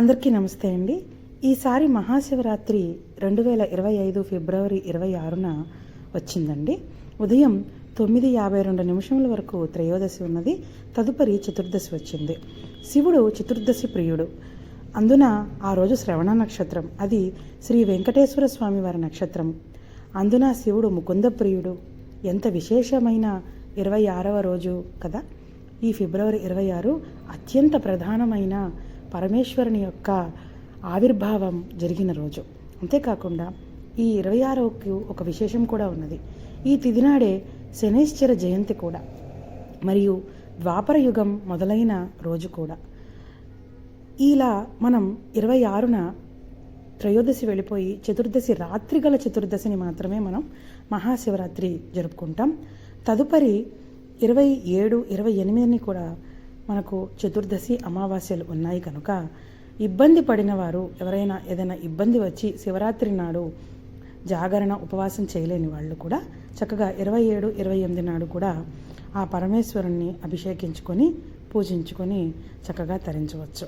అందరికీ నమస్తే అండి. ఈసారి మహాశివరాత్రి రెండు వేల ఇరవై ఐదు ఫిబ్రవరి ఇరవై ఆరున వచ్చిందండి. ఉదయం తొమ్మిది యాభై రెండు నిమిషముల వరకు త్రయోదశి ఉన్నది. తదుపరి చతుర్దశి వచ్చింది. శివుడు చతుర్దశి ప్రియుడు. అందున ఆ రోజు శ్రవణ నక్షత్రం. అది శ్రీ వెంకటేశ్వర స్వామి వారి నక్షత్రం. అందున శివుడు ముకుంద ప్రియుడు. ఎంత విశేషమైన ఇరవై ఆరవ రోజు కదా. ఈ ఫిబ్రవరి ఇరవై ఆరు అత్యంత ప్రధానమైన పరమేశ్వరుని యొక్క ఆవిర్భావం జరిగిన రోజు. అంతేకాకుండా ఈ ఇరవై ఆరవకు ఒక విశేషం కూడా ఉన్నది. ఈ తిదినాడే శనేశ్వర జయంతి కూడా మరియు ద్వాపర యుగం మొదలైన రోజు కూడా. ఇలా మనం ఇరవై ఆరున త్రయోదశి వెళ్ళిపోయి చతుర్దశి రాత్రి గల చతుర్దశిని మాత్రమే మనం మహాశివరాత్రి జరుపుకుంటాం. తదుపరి ఇరవై ఏడు ఇరవై ఎనిమిదిని కూడా మనకు చతుర్దశి అమావాస్యలు ఉన్నాయి కనుక ఇబ్బంది పడిన వారు ఎవరైనా ఏదైనా ఇబ్బంది వచ్చి శివరాత్రి నాడు జాగరణ ఉపవాసం చేయలేని వాళ్ళు కూడా చక్కగా ఇరవై ఏడు ఇరవై ఎనిమిది నాడు కూడా ఆ పరమేశ్వరుణ్ణి అభిషేకించుకొని పూజించుకొని చక్కగా తరించవచ్చు.